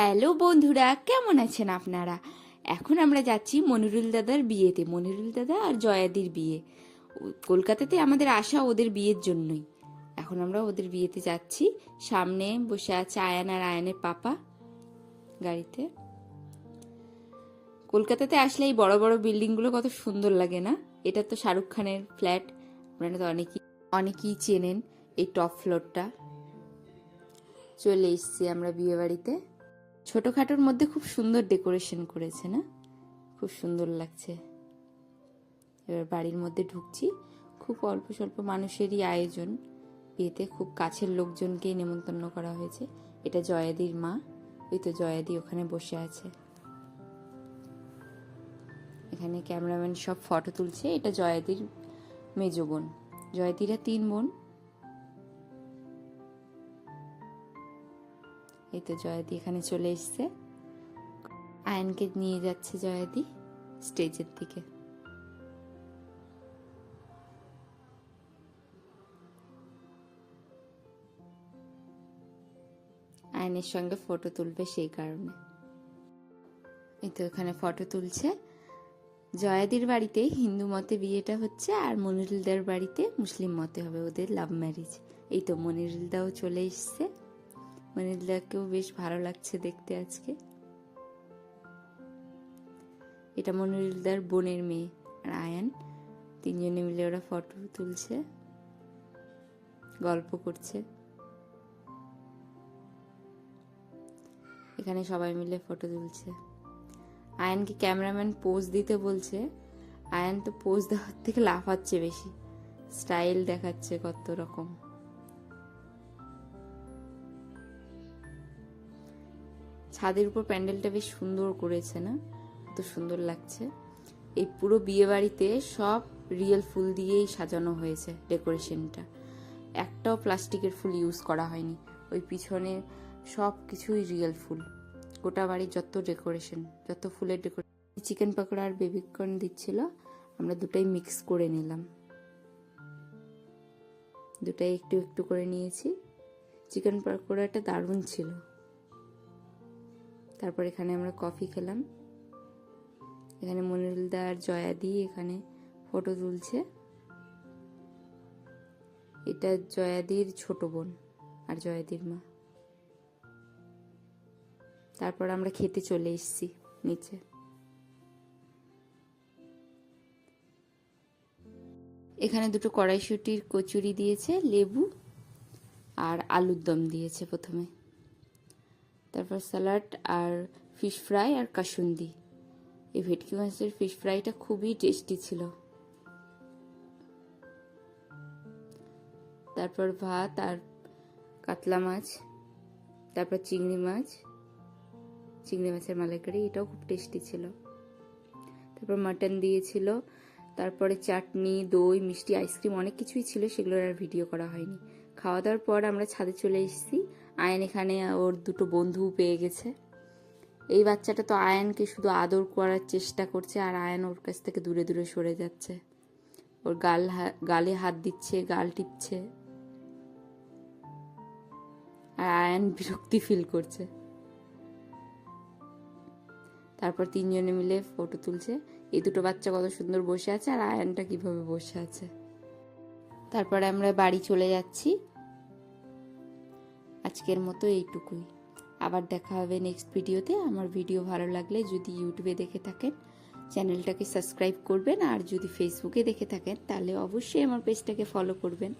Hello বন্ধুরা, কেমন আছেন আপনারা? এখন আমরা যাচ্ছি মনিরুল দাদার বিয়েতে, মনিরুল দাদা আর জয়াদির বিয়ে। কলকাতাতে আমাদের আসা ওদের বিয়ের জন্যই। এখন আমরা ওদের বিয়েতে যাচ্ছি, সামনে বসে আছে আয়ান আর আয়ানের পাপা গাড়িতে। কলকাতাতে আসলে এই বড় বড় বিল্ডিংগুলো কত সুন্দর লাগে না? এটা তো শাহরুখ খানের ফ্ল্যাট, আপনারা তো অনেকেই অনেকেই চেনেন এই টপ ফ্লোরটা। চলে এসছি আমরা বিয়ে বাড়িতে ছোটখাটোর মধ্যে খুব সুন্দর ডেকোরেশন করেছে, না? খুব সুন্দর লাগছে। এবার বাড়ির মধ্যে ঢুকছি। খুব অল্প স্বল্প মানুষেরই আয়োজন। বিয়েতে খুব কাছের লোকজনকেই নেমন্তন্ন করা হয়েছে। এটা জয়াদির মা। ওই তো জয়াদি ওখানে বসে আছে। এখানে ক্যামেরাম্যান সব ফটো তুলছে। এটা জয়াদির মেজ বোন। জয়াদিরা তিন বোন। এই তো জয়াদি এখানে চলে এসছে। আয়নকে নিয়ে যাচ্ছে জয়াদি স্টেজের দিকে। আয়নের সঙ্গে ফটো তুলবে সেই কারণে। এই তো এখানে ফটো তুলছে। জয়াদির বাড়িতে হিন্দু মতে বিয়েটা হচ্ছে আর মনিরুলদার বাড়িতে মুসলিম মতে হবে, ওদের লাভ ম্যারেজ এই তো মনিরুলদাও চলে এসছে। মনিরুলদাকেও বেশ ভালো লাগছে দেখতে আজকে। এটা মনিরুলদার বোনের মেয়ে আর আয়ান। তিনজনে মিলে ওরা ফটো তুলছে, গল্প করছে। এখানে সবাই মিলে ফটো তুলছে। আয়ানকে ক্যামেরাম্যান পোজ দিতে বলছে। আয়ান তো পোজ দেওয়ার থেকে লাফাচ্ছে বেশি। স্টাইল দেখাচ্ছে কত রকম। ছাদের উপর প্যান্ডেলটা বেশ সুন্দর করেছে না? কত সুন্দর লাগছে। এই পুরো বিয়ে বাড়িতে সব রিয়েল ফুল দিয়েই সাজানো হয়েছে ডেকোরেশনটা। একটাও প্লাস্টিকের ফুল ইউজ করা হয়নি। ওই পিছনে সব কিছুই রিয়েল ফুল। গোটা বাড়ির যত ডেকোরেশন, যত ফুলের ডেকোরেশন। চিকেন পকোড়া আর বেবিকর্ন দিচ্ছিল। আমরা দুটাই মিক্স করে নিলাম। দুটাই একটু একটু করে নিয়েছি। চিকেন পকোড়াটা দারুণ ছিল। তারপর এখানে আমরা কফি খেলাম। এখানে মনিরুলদা আর জয়াদি এখানে ফটো তুলছে। এটা জয়াদির ছোট বোন আর জয়াদির মা। তারপর আমরা খেতে চলে এসেছি নিচে। এখানে দুটো কড়াইশুটির কচুরি দিয়েছে, লেবু আর আলুর দম দিয়েছে প্রথমে। তারপর স্যালাড আর ফিশ ফ্রাই আর কাসুন্দি। এই ভেটকি মাছের ফিশ ফ্রাইটা খুবই টেস্টি ছিল। তারপর ভাত আর কাতলা মাছ, তারপর চিংড়ি মাছ, চিংড়ি মাছের মালাইকারি, এটাও খুব টেস্টি ছিল। তারপর মাটন দিয়েছিল, তারপরে চাটনি, দই, মিষ্টি আইসক্রিম অনেক কিছুই ছিল, সেগুলোর আর ভিডিও করা হয়নি। খাওয়া দাওয়ার পর আমরা ছাদে চলে এসেছি আয়ন এখানে ওর দুটো বন্ধু পেয়ে গেছে। এই বাচ্চাটা তো আয়নকে শুধু আদর করার চেষ্টা করছে আর আয়ন ওর কাছ থেকে দূরে দূরে সরে যাচ্ছে। ওর গাল গালে হাত দিচ্ছে, গাল টিপছে। আর আয়ন বিরক্তি ফিল করছে। তারপর তিনজনে মিলে ফটো তুলছে। এই দুটো বাচ্চা কত সুন্দর বসে আছে আর আয়নটা কীভাবে বসে আছে। তারপরে আমরা বাড়ি চলে যাচ্ছি। আজকের মতো এইটুকুই। আবার দেখা হবে নেক্সট ভিডিওতে আমার ভিডিও ভালো লাগলে যদি ইউটিউবে দেখে থাকেন চ্যানেলটাকে সাবস্ক্রাইব করবেন আর যদি ফেসবুকে দেখে থাকেন, তাহলে অবশ্যই আমার পেজটাকে ফলো করবেন।